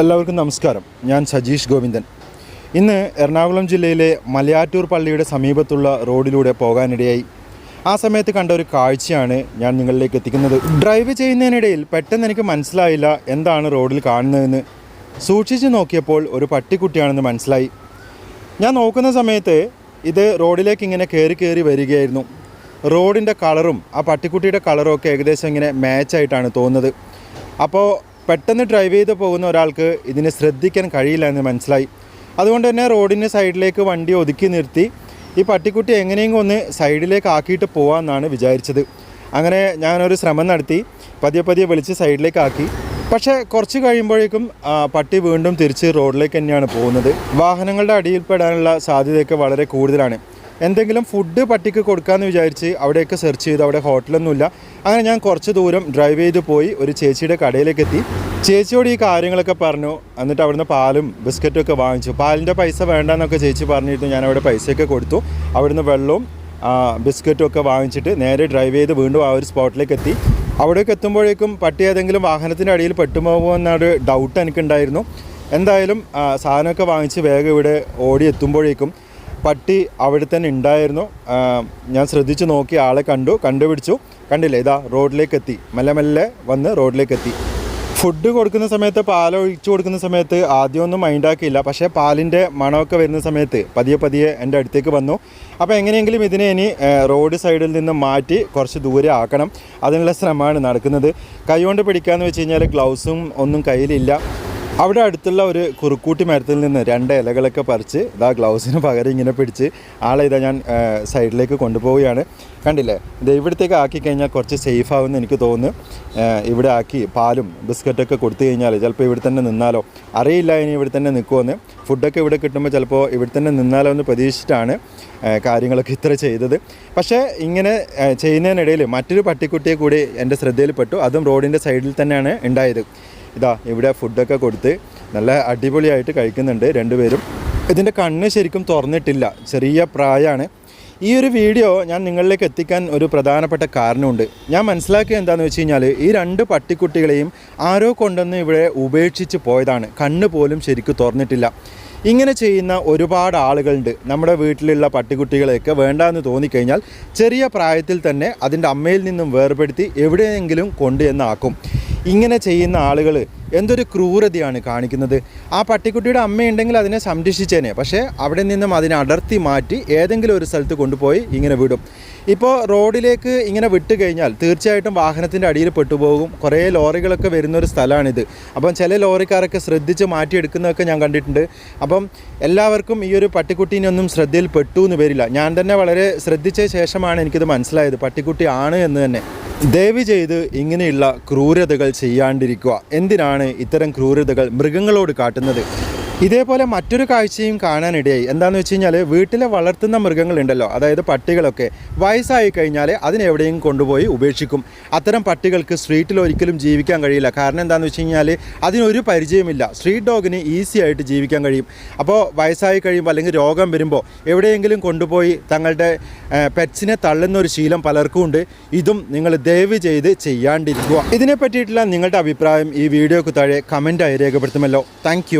എല്ലാവർക്കും നമസ്കാരം. ഞാൻ സജീഷ് ഗോവിന്ദൻ. ഇന്ന് എറണാകുളം ജില്ലയിലെ മലയാറ്റൂർ പള്ളിയുടെ സമീപത്തുള്ള റോഡിലൂടെ പോകാനിടയായി. ആ സമയത്ത് കണ്ട ഒരു കാഴ്ചയാണ് ഞാൻ നിങ്ങളിലേക്ക് എത്തിക്കുന്നത്. ഡ്രൈവ് ചെയ്യുന്നതിനിടയിൽ പെട്ടെന്ന് എനിക്ക് മനസ്സിലായില്ല എന്താണ് റോഡിൽ കാണുന്നതെന്ന്. സൂക്ഷിച്ച് നോക്കിയപ്പോൾ ഒരു പട്ടിക്കുട്ടിയാണെന്ന് മനസ്സിലായി. ഞാൻ നോക്കുന്ന സമയത്ത് ഇത് റോഡിലേക്ക് ഇങ്ങനെ കയറി കയറി വരികയായിരുന്നു. റോഡിന്റെ കളറും ആ പട്ടിക്കുട്ടിയുടെ കളറും ഒക്കെ ഏകദേശം ഇങ്ങനെ മാച്ചായിട്ടാണ് തോന്നുന്നത്. അപ്പോൾ പെട്ടെന്ന് ഡ്രൈവ് ചെയ്ത് പോകുന്ന ഒരാൾക്ക് ഇതിനെ ശ്രദ്ധിക്കാൻ കഴിയില്ല എന്ന് മനസ്സിലായി. അതുകൊണ്ട് തന്നെ റോഡിന്റെ സൈഡിലേക്ക് വണ്ടി ഒതുക്കി നിർത്തി ഈ പട്ടിക്കുട്ടി എങ്ങനെയെങ്കിലും ഒന്ന് സൈഡിലേക്ക് ആക്കിയിട്ട് പോകാമെന്നാണ് വിചാരിച്ചത്. അങ്ങനെ ഞാനൊരു ശ്രമം നടത്തി പതിയെ പതിയെ വിളിച്ച് സൈഡിലേക്ക് ആക്കി. പക്ഷേ കുറച്ച് കഴിയുമ്പോഴേക്കും പട്ടി വീണ്ടും തിരിച്ച് റോഡിലേക്ക് തന്നെയാണ് പോകുന്നത്. വാഹനങ്ങളുടെ അടിയിൽപ്പെടാനുള്ള സാധ്യതയൊക്കെ വളരെ കൂടുതലാണ്. എന്തെങ്കിലും ഫുഡ് പട്ടിക്ക് കൊടുക്കാമെന്ന് വിചാരിച്ച് അവിടെയൊക്കെ സെർച്ച് ചെയ്ത് അവിടെ ഹോട്ടലൊന്നുമില്ല അങ്ങനെ ഞാൻ കുറച്ച് ദൂരം ഡ്രൈവ് ചെയ്ത് പോയി ഒരു ചേച്ചിയുടെ കടയിലേക്ക് എത്തി. ചേച്ചിയോട് ഈ കാര്യങ്ങളൊക്കെ പറഞ്ഞു. എന്നിട്ട് അവിടുന്ന് പാലും ബിസ്ക്കറ്റും ഒക്കെ വാങ്ങിച്ചു. പാലിന്റെ പൈസ വേണ്ടെന്നൊക്കെ ചേച്ചി പറഞ്ഞിട്ട് ഞാൻ അവിടെ പൈസയൊക്കെ കൊടുത്തു. അവിടുന്ന് വെള്ളവും ബിസ്ക്കറ്റും ഒക്കെ വാങ്ങിച്ചിട്ട് നേരെ ഡ്രൈവ് ചെയ്ത് വീണ്ടും ആ ഒരു സ്പോട്ടിലേക്ക് എത്തി. അവിടേക്ക് എത്തുമ്പോഴേക്കും പട്ടി ഏതെങ്കിലും വാഹനത്തിന്റെ അടിയിൽ പെട്ടുപോകുമോ എന്നൊരു ഡൗട്ട് എനിക്കുണ്ടായിരുന്നു. എന്തായാലും സാധനമൊക്കെ വാങ്ങിച്ച് വേഗം ഇവിടെ ഓടി എത്തുമ്പോഴേക്കും പട്ടി അവിടെ തന്നെ ഉണ്ടായിരുന്നു. ഞാൻ ശ്രദ്ധിച്ചു നോക്കി ആളെ കണ്ടു കണ്ടുപിടിച്ചു. കണ്ടില്ലേ ഇതാ റോഡിലേക്ക് എത്തി. മെല്ലെ മെല്ലെ വന്ന് റോഡിലേക്ക് എത്തി. ഫുഡ് കൊടുക്കുന്ന സമയത്ത് പാൽ ഒഴിച്ചു കൊടുക്കുന്ന സമയത്ത് ആദ്യമൊന്നും മൈൻഡാക്കിയില്ല പക്ഷേ പാലിന്റെ മണമൊക്കെ വരുന്ന സമയത്ത് പതിയെ പതിയെ എന്റെ അടുത്തേക്ക് വന്നു. അപ്പോൾ എങ്ങനെയെങ്കിലും ഇതിനെ ഇനി റോഡ് സൈഡിൽ നിന്ന് മാറ്റി കുറച്ച് ദൂരെ ആക്കണം. അതിനുള്ള ശ്രമമാണ് നടക്കുന്നത്. കൈകൊണ്ട് പിടിക്കാമെന്ന് വെച്ച് കഴിഞ്ഞാൽ ഗ്ലൗസും ഒന്നും കയ്യിലില്ല. അവിടെ അടുത്തുള്ള ഒരു കുറുക്കൂട്ടി മരത്തിൽ നിന്ന് രണ്ട് ഇലകളൊക്കെ പറിച്ച് ഇതാ ഗ്ലൗസിന് പകരം ഇങ്ങനെ പിടിച്ച് ആളെ ഇതാ ഞാൻ സൈഡിലേക്ക് കൊണ്ടുപോവുകയാണ്. കണ്ടില്ലേ? ഇത് ഇവിടത്തേക്ക് ആക്കി കഴിഞ്ഞാൽ കുറച്ച് സേഫ് ആവുമെന്ന് എനിക്ക് തോന്നുന്നു. ഇവിടെ ആക്കി പാലും ബിസ്ക്കറ്റൊക്കെ കൊടുത്തു കഴിഞ്ഞാൽ ചിലപ്പോൾ ഇവിടെ തന്നെ നിന്നാലോ? അറിയില്ല ഇനി ഇവിടെ തന്നെ നിൽക്കുമെന്ന് ഫുഡൊക്കെ ഇവിടെ കിട്ടുമ്പോൾ ചിലപ്പോൾ ഇവിടെ തന്നെ നിന്നാലോ എന്ന് പ്രതീക്ഷിച്ചിട്ടാണ് കാര്യങ്ങളൊക്കെ ഇത്ര ചെയ്തത്. പക്ഷേ ഇങ്ങനെ ചെയ്യുന്നതിനിടയിൽ മറ്റൊരു പട്ടിക്കുട്ടിയെ കൂടി എന്റെ ശ്രദ്ധയിൽപ്പെട്ടു. അതും റോഡിന്റെ സൈഡിൽ തന്നെയാണ് ഉണ്ടായത്. ഇതാ ഇവിടെ ഫുഡൊക്കെ കൊടുത്ത് നല്ല അടിപൊളിയായിട്ട് കഴിക്കുന്നുണ്ട് രണ്ടുപേരും. ഇതിന്റെ കണ്ണ് ശരിക്കും തുറന്നിട്ടില്ല. ചെറിയ പ്രായമാണ് ഈ ഒരു വീഡിയോ ഞാൻ നിങ്ങളിലേക്ക് എത്തിക്കാൻ ഒരു പ്രധാനപ്പെട്ട കാരണമുണ്ട്. ഞാൻ മനസ്സിലാക്കിയത് എന്താണെന്ന് വെച്ച് കഴിഞ്ഞാൽ ഈ രണ്ട് പട്ടിക്കുട്ടികളെയും ആരോ കൊണ്ടുവന്ന് ഇവിടെ ഉപേക്ഷിച്ച് പോയതാണ്. കണ്ണ് പോലും ശരിക്കും തുറന്നിട്ടില്ല. ഇങ്ങനെ ചെയ്യുന്ന ഒരുപാട് ആളുകളുണ്ട്. നമ്മുടെ വീട്ടിലുള്ള പട്ടിക്കുട്ടികളെയൊക്കെ വേണ്ടാന്ന് തോന്നിക്കഴിഞ്ഞാൽ ചെറിയ പ്രായത്തിൽ തന്നെ അതിന്റെ അമ്മയിൽ നിന്നും വേർപെടുത്തി എവിടെയെങ്കിലും കൊണ്ടുവന്നാക്കും ഇങ്ങനെ ചെയ്യുന്ന ആളുകൾ എന്തൊരു ക്രൂരതയാണ് കാണിക്കുന്നത്. ആ പട്ടിക്കുട്ടിയുടെ അമ്മയുണ്ടെങ്കിൽ അതിനെ സംരക്ഷിച്ചേനെ. പക്ഷേ അവിടെ നിന്നും അതിനെ അടർത്തി മാറ്റി ഏതെങ്കിലും ഒരു സ്ഥലത്ത് കൊണ്ടുപോയി ഇങ്ങനെ വിടും. ഇപ്പോൾ റോഡിലേക്ക് ഇങ്ങനെ വിട്ട് കഴിഞ്ഞാൽ തീർച്ചയായിട്ടും വാഹനത്തിന്റെ അടിയിൽ പെട്ടുപോകും. കുറേ ലോറികളൊക്കെ വരുന്ന ഒരു സ്ഥലമാണിത്. അപ്പം ചില ലോറിക്കാരൊക്കെ ശ്രദ്ധിച്ച് മാറ്റിയെടുക്കുന്നതൊക്കെ ഞാൻ കണ്ടിട്ടുണ്ട്. അപ്പം എല്ലാവർക്കും ഈ ഒരു പട്ടിക്കുട്ടീനൊന്നും ശ്രദ്ധയിൽ പെട്ടു എന്ന് വരില്ല. ഞാൻ തന്നെ വളരെ ശ്രദ്ധിച്ച ശേഷമാണ് എനിക്കിത് മനസ്സിലായത്. പട്ടിക്കുട്ടി ആണ് എന്ന് തന്നെ. ദയവ് ചെയ്ത് ഇങ്ങനെയുള്ള ക്രൂരതകൾ ചെയ്യാണ്ടിരിക്കുക. എന്തിനാണ് ഇത്തരം ക്രൂരതകൾ മൃഗങ്ങളോട് കാട്ടുന്നത്? ഇതേപോലെ മറ്റൊരു കാഴ്ചയും കാണാനിടയായി. എന്താണെന്ന് വെച്ച് കഴിഞ്ഞാൽ വീട്ടിലെ വളർത്തുന്ന മൃഗങ്ങളുണ്ടല്ലോ. അതായത് പട്ടികളൊക്കെ. വയസ്സായി കഴിഞ്ഞാൽ അതിനെവിടെയും കൊണ്ടുപോയി ഉപേക്ഷിക്കും. അത്തരം പട്ടികൾക്ക് സ്ട്രീറ്റിൽ ഒരിക്കലും ജീവിക്കാൻ കഴിയില്ല. കാരണം എന്താണെന്ന് വെച്ച് കഴിഞ്ഞാൽ അതിനൊരു പരിചയമില്ല. സ്ട്രീറ്റ് ഡോഗിന് ഈസി ആയിട്ട് ജീവിക്കാൻ കഴിയും. അപ്പോൾ വയസ്സായി കഴിയുമ്പോൾ അല്ലെങ്കിൽ രോഗം വരുമ്പോൾ എവിടെയെങ്കിലും കൊണ്ടുപോയി തങ്ങളുടെ പെറ്റ്സിനെ തള്ളുന്ന ഒരു ശീലം പലർക്കും ഉണ്ട്. ഇതും നിങ്ങൾ ദയവ് ചെയ്ത് ചെയ്യാണ്ടിരിക്കുക. ഇതിനെ പറ്റിയിട്ടുള്ള നിങ്ങളുടെ അഭിപ്രായം ഈ വീഡിയോക്ക് താഴെ കമന്റായി രേഖപ്പെടുത്തുമല്ലോ. താങ്ക്